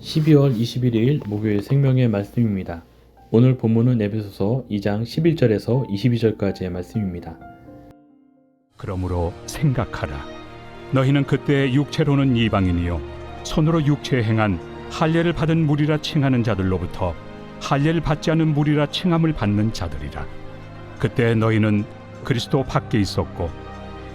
(12월 21일) 목요일 생명의 말씀입니다. 오늘 본문은 에베소서 2장 11절에서 22절까지의 말씀입니다. 그러므로 생각하라. 너희는 그때 육체로는 이방인이요 손으로 육체에 행한 할례를 받은 무리라 칭하는 자들로부터 할례를 받지 않은 무리라 칭함을 받는 자들이라. 그때 너희는 그리스도 밖에 있었고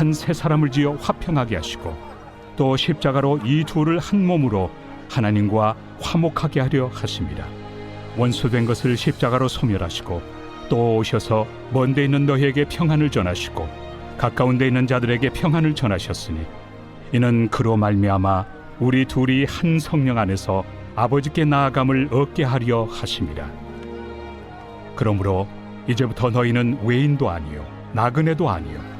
한 세 사람을 지어 화평하게 하시고 또 십자가로 이 둘을 한 몸으로 하나님과 화목하게 하려 하심이라 원수된 것을 십자가로 소멸하시고 또 오셔서 먼 데 있는 너희에게 평안을 전하시고 가까운 데 있는 자들에게 평안을 전하셨으니 이는 그로 말미암아 우리 둘이 한 성령 안에서 아버지께 나아감을 얻게 하려 하심이라 그러므로 이제부터 너희는 외인도 아니요 나그네도 아니요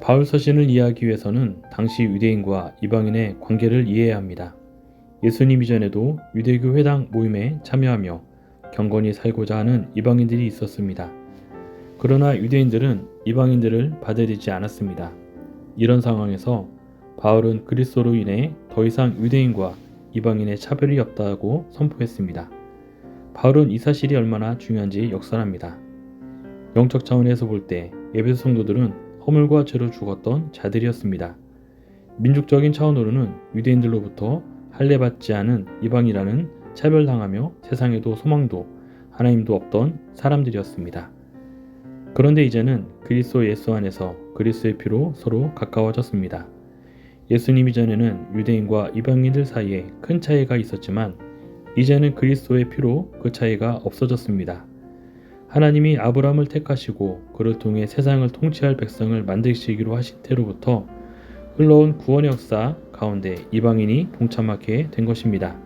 바울 서신을 이해하기 위해서는 당시 유대인과 이방인의 관계를 이해해야 합니다. 예수님 이전에도 유대교 회당 모임에 참여하며 경건히 살고자 하는 이방인들이 있었습니다. 그러나 유대인들은 이방인들을 받아들이지 않았습니다. 이런 상황에서 바울은 그리스도로 인해 더 이상 유대인과 이방인의 차별이 없다고 선포했습니다. 바울은 이 사실이 얼마나 중요한지 역설합니다. 영적 차원에서 볼때 에베소 성도들은 허물과 죄로 죽었던 자들이었습니다. 민족적인 차원으로는 유대인들로부터 할례받지 않은 이방이라는 차별당하며 세상에도 소망도 하나님도 없던 사람들이었습니다. 그런데 이제는 그리스도 예수 안에서 그리스도의 피로 서로 가까워졌습니다. 예수님 이전에는 유대인과 이방인들 사이에 큰 차이가 있었지만 이제는 그리스도의 피로 그 차이가 없어졌습니다. 하나님이 아브라함을 택하시고 그를 통해 세상을 통치할 백성을 만드시기로 하신 때로부터 흘러온 구원의 역사 가운데 이방인이 동참하게 된 것입니다.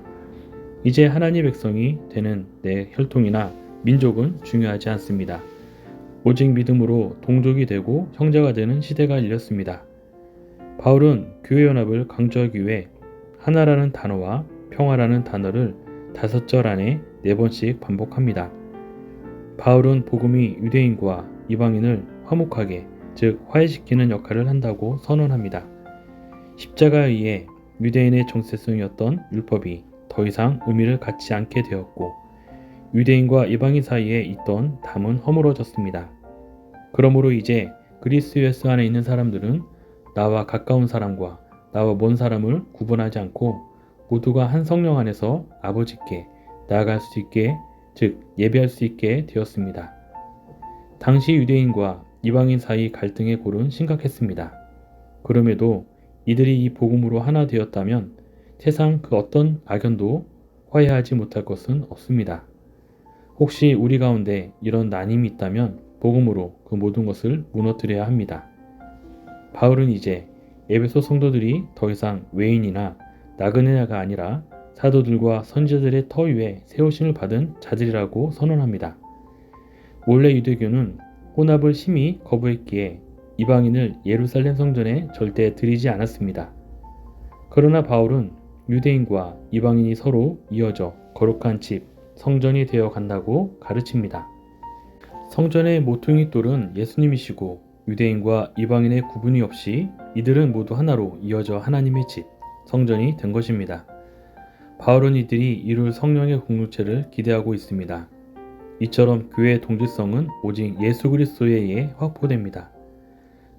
이제 하나님 백성이 되는 내 혈통이나 민족은 중요하지 않습니다. 오직 믿음으로 동족이 되고 형제가 되는 시대가 열렸습니다. 바울은 교회 연합을 강조하기 위해 하나라는 단어와 평화라는 단어를 다섯 절 안에 네 번씩 반복합니다. 바울은 복음이 유대인과 이방인을 화목하게 즉 화해시키는 역할을 한다고 선언합니다. 십자가에 의해 유대인의 정체성이었던 율법이 더 이상 의미를 갖지 않게 되었고 유대인과 이방인 사이에 있던 담은 허물어졌습니다. 그러므로 이제 그리스 예수 안에 있는 사람들은 나와 가까운 사람과 나와 먼 사람을 구분하지 않고 모두가 한 성령 안에서 아버지께 나아갈 수 있게 즉 예배할 수 있게 되었습니다. 당시 유대인과 이방인 사이 갈등의 골은 심각했습니다. 그럼에도 이들이 이 복음으로 하나 되었다면 세상 그 어떤 악연도 화해하지 못할 것은 없습니다. 혹시 우리 가운데 이런 난임이 있다면 복음으로 그 모든 것을 무너뜨려야 합니다. 바울은 이제 에베소 성도들이 더 이상 외인이나 나그네가 아니라 사도들과 선지자들의 터 위에 세우심을 받은 자들이라고 선언합니다. 원래 유대교는 혼합을 심히 거부했기에 이방인을 예루살렘 성전에 절대 들이지 않았습니다. 그러나 바울은 유대인과 이방인이 서로 이어져 거룩한 집, 성전이 되어 간다고 가르칩니다. 성전의 모퉁이 돌은 예수님이시고 유대인과 이방인의 구분이 없이 이들은 모두 하나로 이어져 하나님의 집, 성전이 된 것입니다. 바울은 이들이 이룰 성령의 공동체를 기대하고 있습니다. 이처럼 교회의 동질성은 오직 예수 그리스도에 의해 확보됩니다.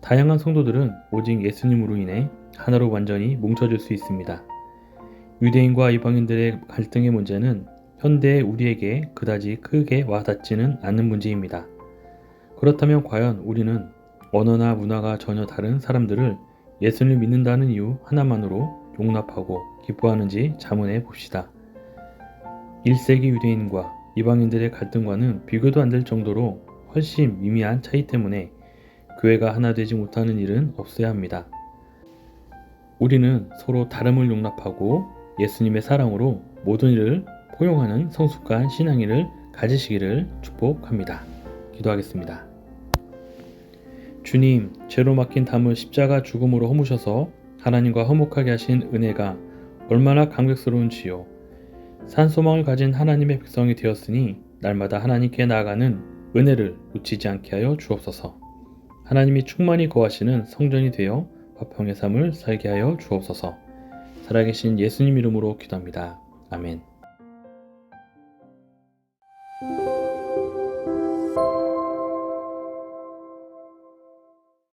다양한 성도들은 오직 예수님으로 인해 하나로 완전히 뭉쳐질 수 있습니다. 유대인과 이방인들의 갈등의 문제는 현대의 우리에게 그다지 크게 와닿지는 않는 문제입니다. 그렇다면 과연 우리는 언어나 문화가 전혀 다른 사람들을 예수를 믿는다는 이유 하나만으로 용납하고 기뻐하는지 자문해 봅시다. 1세기 유대인과 이방인들의 갈등과는 비교도 안 될 정도로 훨씬 미미한 차이 때문에 교회가 하나 되지 못하는 일은 없어야 합니다. 우리는 서로 다름을 용납하고 예수님의 사랑으로 모든 일을 포용하는 성숙한 신앙인을 가지시기를 축복합니다. 기도하겠습니다. 주님, 죄로 막힌 담을 십자가 죽음으로 허무셔서 하나님과 화목하게 하신 은혜가 얼마나 감격스러운지요. 산 소망을 가진 하나님의 백성이 되었으니 날마다 하나님께 나아가는 은혜를 놓치지 않게 하여 주옵소서. 하나님이 충만히 거하시는 성전이 되어 화평의 삶을 살게 하여 주옵소서. 살아계신 예수님 이름으로 기도합니다. 아멘.